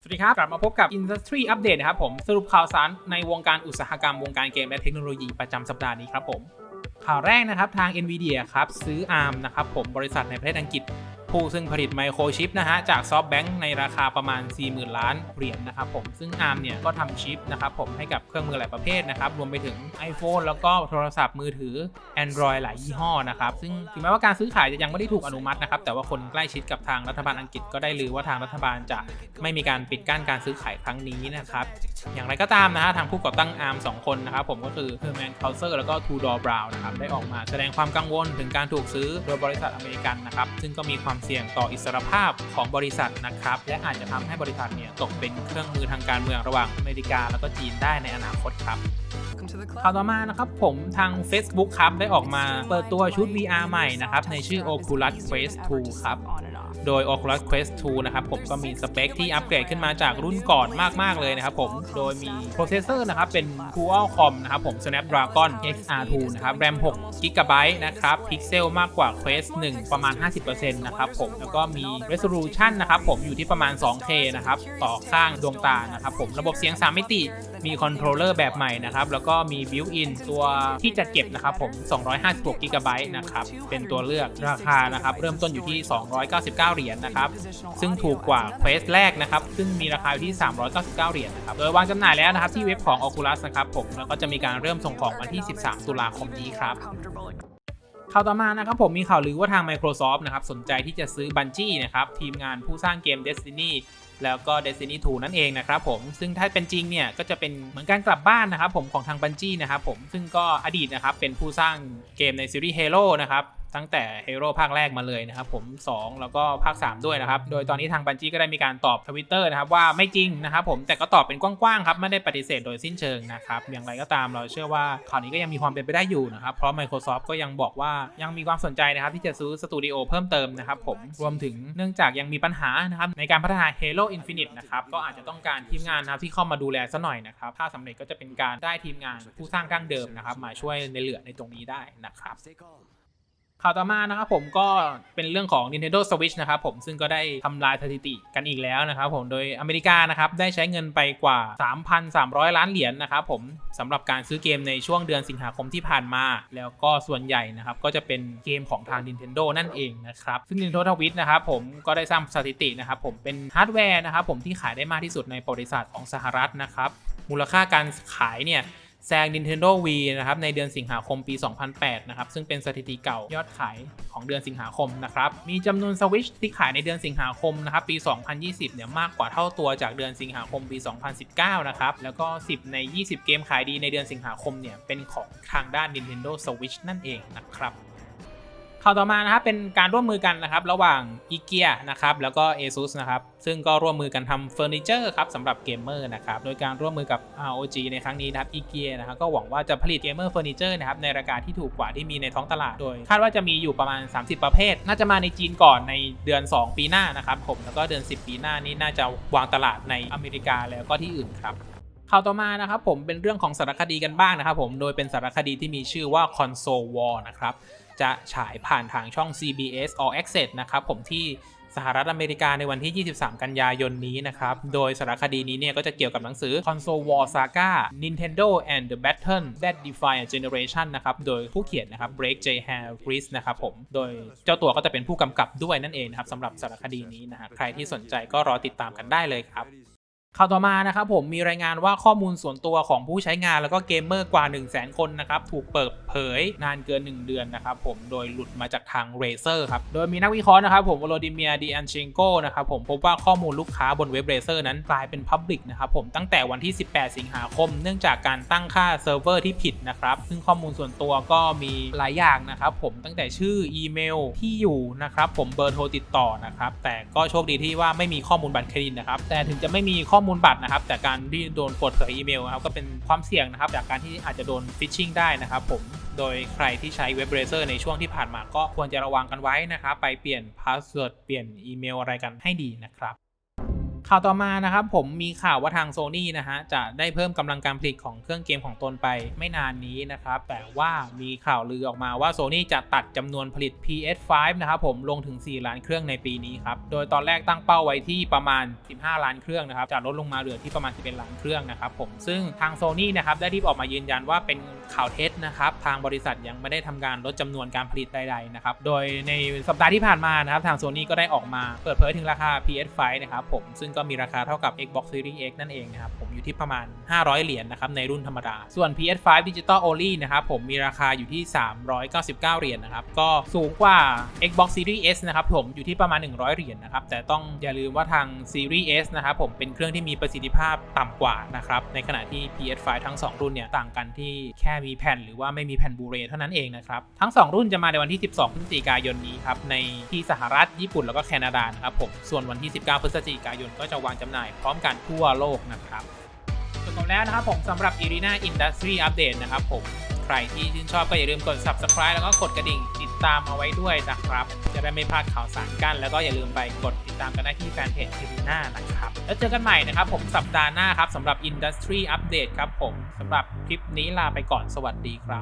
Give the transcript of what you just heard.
สวัสดีครับ กลับมาพบกับ Industry Update นะครับผม สรุปข่าวสารในวงการอุตสาหกรรม วงการเกมและเทคโนโลยีประจำสัปดาห์นี้ครับผม ข่าวแรกนะครับทาง NVIDIA ครับ ซื้อ ARM นะครับผมบริษัทในประเทศอังกฤษ ผู้ซึ่งผลิตไมโครชิปนะฮะจาก SoftBank ในราคาประมาณ 40,000 ล้านเหรียญนะครับผมซึ่ง ARM เนี่ยก็ทำชิปนะครับผมให้กับเครื่องมือหลายประเภทนะครับรวมไปถึง iPhone แล้วก็โทรศัพท์มือถือ Android หลายยี่ห้อนะครับซึ่งถึงแม้ว่าการซื้อขายจะยังไม่ได้ถูกอนุมัตินะครับแต่ว่าคนใกล้ชิดกับทางรัฐบาลอังกฤษก็ได้ลือว่าทางรัฐบาลจะไม่มีการปิดกั้นการซื้อขายครั้งนี้นะครับอย่างไรก็ตามนะฮะทางผู้ก่อตั้ง ARM 2 คนนะครับผมก็คือ Herman k a u s e r แล้วก็ Tudor Brown นะครับได้ออกมาแสดงความกังวลถึงการถูกซื้อโดยบริษัทอเมริกันนะครับซึ่งก็มีความเสี่ยงต่ออิสรภาพของบริษัทนะครับ และอาจจะทำให้บริษัทเนี่ยตกเป็นเครื่องมือทางการเมืองระหว่างอเมริกาแล้วก็จีนได้ในอนาคตครับข่าวต่อมานะครับผมทาง Facebook ครับได้ออกมาเปิดตัวชุด VR ใหม่นะครับในชื่อ Oculus Quest 2 ครับ โดย Oculus Quest 2 นะครับผมก็มีสเปคที่อัปเกรดขึ้นมาจากรุ่นก่อนมาก ๆ เลยนะครับผมโดยมีโปรเซสเซอร์นะครับเป็น Qualcomm นะครับผม Snapdragon XR2 นะครับ RAM 6 GB นะครับพิกเซลมากกว่า Quest 1 ประมาณ 50%นะครับผมแล้วก็มี Resolution นะครับผมอยู่ที่ประมาณ 2K นะครับต่อข้างดวงตานะครับผมระบบเสียง 3 มิติมีคอนโทรลเลอร์แบบใหม่นะครับแล้วก็มี built-in ตัวที่จะเก็บนะครับผม256 GB นะครับเป็นตัวเลือกราคานะครับเริ่มต้นอยู่ที่ 299 9 เหรียญนะครับ ซึ่งถูกกว่า Quest แรกนะครับ ซึ่งมีราคาอยู่ที่ 399 เหรียญนะครับ โดยวางจำหน่ายแล้วนะครับที่เว็บของ Oculus นะครับผม แล้วก็จะมีการเริ่มส่งของวันที่ 13 ตุลาคมนี้ครับข่าวต่อมานะครับผมมีข่าวลือว่าทาง Microsoft นะครับสนใจที่จะซื้อ Bungie นะครับทีมงานผู้สร้างเกม Destiny แล้วก็ Destiny 2 นั่นเองนะครับผมซึ่งถ้าเป็นจริงเนี่ยก็จะเป็นเหมือนการกลับบ้านนะครับผมของทาง Bungie นะครับผมซึ่งก็อดีตนะครับเป็นผู้สร้างเกมในซีรีส์ Halo นะครับ ตั้งแต่ Halo ภาคแรกมาเลยนะครับผม 2 แล้วก็ภาค 3 ด้วยนะครับ โดยตอนนี้ทาง Bungie ก็ได้มีการตอบทวิตเตอร์นะครับว่าไม่จริงนะครับผมแต่ก็ตอบเป็นกว้างๆครับไม่ได้ปฏิเสธโดยสิ้นเชิงนะครับอย่างไรก็ตามเราเชื่อว่าข่าวนี้ก็ยังมีความเป็นไปได้อยู่นะครับเพราะ Microsoft ก็ยังบอกว่ายังมีความสนใจนะครับที่จะซื้อสตูดิโอเพิ่มเติมนะครับผมรวมถึงเนื่องจากยังมีปัญหานะครับในการพัฒนา Halo Infinite นะครับก็อาจจะต้องการทีมงานนะครับที่เข้ามาดูแลซะหน่อยนะครับถ้าสำเร็จก็จะเป็นการได้ทีมงานผู้สร้างดั้งเดิมนะครับมาช่วยในเหลือในตรงนี้ได้นะครับ ข่าวต่อมานะครับผมก็เป็นเรื่องของ Nintendo Switch นะครับผมซึ่งก็ได้ทำลายสถิติกันอีกแล้วนะครับผมโดยอเมริกานะครับได้ใช้เงินไปกว่า 3,300 ล้านเหรียญนะครับผมสำหรับการซื้อเกมในช่วงเดือนสิงหาคมที่ผ่านมา แล้วก็ส่วนใหญ่นะครับก็จะเป็นเกมของทาง Nintendo นั่นเองนะครับซึ่ง Nintendo Switch นะครับผมก็ได้สร้างสถิตินะครับผมเป็นฮาร์ดแวร์นะครับผมที่ขายได้มากที่สุดในประวัติศาสตร์ของสหรัฐนะครับมูลค่าการขายเนี่ย แซง Nintendo Wii นะครับในเดือนสิงหาคมปี 2008 นะครับ ซึ่งเป็นสถิติเก่ายอดขายของเดือนสิงหาคมนะครับ มีจำนวน Switch ที่ขายในเดือนสิงหาคมนะครับปี 2020 เนี่ยมากกว่าเท่าตัวจากเดือนสิงหาคมปี 2019 นะครับ แล้วก็ 10 ใน 20 เกมขายดีในเดือนสิงหาคมเนี่ยเป็นของทางด้าน Nintendo Switch นั่นเองนะครับ ข่าวต่อมานะครับเป็นการร่วมมือกันนะครับระหว่าง IKEA นะครับแล้วก็ ASUS นะครับซึ่งก็ร่วมมือกันทำเฟอร์นิเจอร์ครับสำหรับเกมเมอร์นะครับโดยการร่วมมือกับ ROG ในครั้งนี้นะครับ IKEA นะครับก็หวังว่าจะผลิตเกมเมอร์เฟอร์นิเจอร์นะครับในราคาที่ถูกกว่าที่มีในท้องตลาดโดยคาดว่าจะมีอยู่ประมาณ 30 ประเภท น่าจะมาในจีนก่อนในเดือน 2 ปีหน้านะครับผมแล้วก็เดือน 10 ปีหน้านี้น่าจะวางตลาดในอเมริกาแล้วก็ที่อื่นครับข่าวต่อมานะครับผมเป็นเรื่องของสารคดีกันบ้างนะครับผมโดยเป็นสารคดีที่มีชื่อว่า Console War นะครับ จะฉายผ่านทางช่อง CBS All Access นะครับผมที่สหรัฐอเมริกาในวันที่ 23 กันยายนนี้นะครับ โดยสารคดีนี้เนี่ยก็จะเกี่ยวกับหนังสือ Console War Saga Nintendo and the Battle That Defy a Generation นะครับ โดยผู้เขียนนะครับ Blake J. Harris นะครับผม โดยเจ้าตัวก็จะเป็นผู้กำกับด้วยนั่นเองนะครับสำหรับสารคดีนี้นะฮะใครที่สนใจก็รอติดตามกันได้เลยครับ ข่าวต่อมานะครับผมมีรายงานว่าข้อมูลส่วนตัวของผู้ใช้งานแล้วก็เกมเมอร์กว่า 1 0 0 0 0แคนนะครับถูกเปิดเผยนานเกิน 1 เดือนนะครับผมโดยหลุดมาจากทาง Razer ครับโดยมีนักวิเคราะห์นะครับผมวโลดิเมียดีอันเชงโกนะครับผมพบว่าข้อมูลลูกค้าบนเว็บ Razer นั้นกลายเป็น Public นะครับผมตั้งแต่วันที่ 18 สิงหาคม เนื่องจากการตั้งค่าเซิร์ฟเวอร์ที่ผิดนะครับซึ่งข้อมูลส่วนตัวก็มีหลายอย่างนะครับผมตั้งแต่ชื่ออีเมลที่อยู่นะครับผมเบอร์โทรติดต่อนะครับแต่ก็โชคดีที่ว่าไม่มีข้อมูลบัตรเครดิตนะครับแต่ถึงจะไม่มีข้อมูลมูลบัตรนะครับ แต่การที่โดนปลดเผยอีเมลนะครับก็เป็นความเสี่ยงนะครับจากการที่อาจจะโดนฟิชชิงได้นะครับผมโดยใครที่ใช้เว็บเบราว์เซอร์ในช่วงที่ผ่านมาก็ควรจะระวังกันไว้นะครับไปเปลี่ยนพาสเวิร์ดเปลี่ยนอีเมลอะไรกันให้ดีนะครับ ข่าวต่อมานะครับผมมีข่าวว่าทาง Sony นะฮะจะได้เพิ่มกำลังการผลิตของเครื่องเกมของตนไปไม่นานนี้นะครับแต่ว่ามีข่าวลือออกมาว่า Sony จะตัดจำนวนผลิต PS5 นะครับผมลงถึง 4 ล้านเครื่องในปีนี้ครับโดยตอนแรกตั้งเป้าไว้ที่ประมาณ 15 ล้านเครื่องนะครับจะลดลงมาเหลือที่ประมาณ 11 ล้านเครื่องนะครับผมซึ่งทาง Sony นะครับได้รีบออกมายืนยันว่าเป็นข่าวเท็จนะครับทางบริษัทยังไม่ได้ทำการลดจำนวนการผลิตใดๆนะครับโดยในสัปดาห์ที่ผ่านมานะครับทาง Sony ก็ได้ออกมาเปิดเผยถึงราคา PS5 นะครับผมซึ่งก็มีราคาเท่ากับ Xbox Series X นั่นเองนะครับ ผมอยู่ที่ประมาณ 500 เหรียญนะครับในรุ่นธรรมดา ส่วน PS5 Digital Only นะครับผมมีราคาอยู่ที่ 399 เหรียญนะครับ ก็สูงกว่า Xbox Series S นะครับผมอยู่ที่ประมาณ 100 เหรียญนะครับ แต่ต้องอย่าลืมว่าทาง Series S นะครับผมเป็นเครื่องที่มีประสิทธิภาพต่ำกว่านะครับ ในขณะที่ PS5 ทั้ง 2 รุ่นเนี่ยต่างกันที่แค่มีแผ่นหรือว่าไม่มีแผ่นบูเรเท่านั้นเองนะครับ ทั้ง 2 รุ่นจะมาในวันที่ 12 พฤศจิกายนนี้ครับในที่สหรัฐญี่ปุ่นแล้วก็แคนาดานะครับผมส่วนวันที่ 19 พฤศจิกายนก็จะวางจำหน่ายพร้อมกันทั่วโลกนะครับจบแล้วนะครับผมสำหรับ Irina Industry Update นะครับผมใครที่ชื่นชอบก็อย่าลืมกด Subscribe แล้วก็กดกระดิ่งติดตามเอาไว้ด้วยนะครับ จะได้ไม่พลาดข่าวสารกัน แล้วก็อย่าลืมไปกดติดตามกันได้ที่แฟนเพจ Irina นะครับ แล้วเจอกันใหม่นะครับผมสัปดาห์หน้าครับสำหรับ Industry Update ครับผมสำหรับคลิปนี้ลาไปก่อนสวัสดีครับ